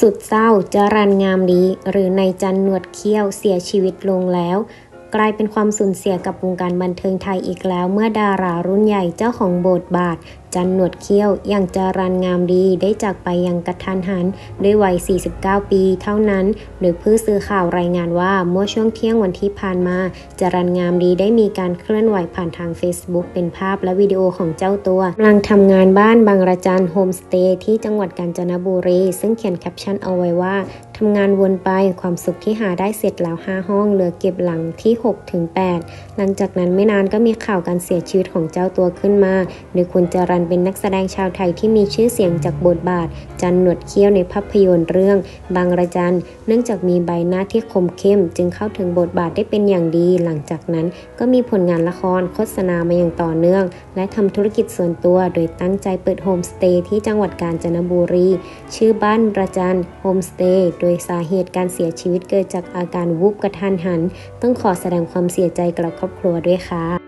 สุดเศร้าจรันงามลีหรือนจันหนวดเขี้ยวเสียชีวิตลงแล้ว กลายเป็นความสูญเสียกับวงการบันเทิงไทยอีกแล้วเมื่อดารารุ่นใหญ่เจ้าของบทบาท จันหนวดเขี้ยวอย่างจรันงามดีได้จากไปอย่างกระทันหัน ด้วยวัย 49 ปีเท่านั้น โดยผู้สื่อข่าวรายงานว่าเมื่อช่วงเที่ยงวันที่ผ่านมาจรันงามดีได้มีการเคลื่อนไหวผ่านทาง Facebook เป็นภาพและวิดีโอของเจ้าตัวกำลังทำงานบ้านบางระจันโฮมสเตย์ที่จังหวัดกาญจนบุรี ซึ่งเขียนแคปชั่นเอาไว้ว่าำงานวนไปความสุขที่หาได้เสร็จแล้ว 5 ห้องเหลือเก็บหลังที่6ถึง8หลังจากนั้นไม่นานก็มีข่าวการเสียชีวิตของเจ้าตัวขึ้นมาโดยคุณจรันเป็นนักแสดงชาวไทยที่มีชื่อเสียงจากบทบาท จันหนวดเขี้ยวในภาพยนตร์เรื่อง บางระจัน เนื่องจากมีใบหน้าที่คมเข้ม จึงเข้าถึงบทบาทได้เป็นอย่างดี หลังจากนั้นก็มีผลงานละครโฆษณามาอย่างต่อเนื่อง และทำธุรกิจส่วนตัว โดยตั้งใจเปิดโฮมสเตย์ที่จังหวัดกาญจนบุรี ชื่อบ้านระจันโฮมสเตย์โดยยสาเหตุการเสียชีวิตเกิดจากอาการวูบกระทันหัน ต้องขอแสดงความเสียใจกับครอบครัวด้วยค่ะ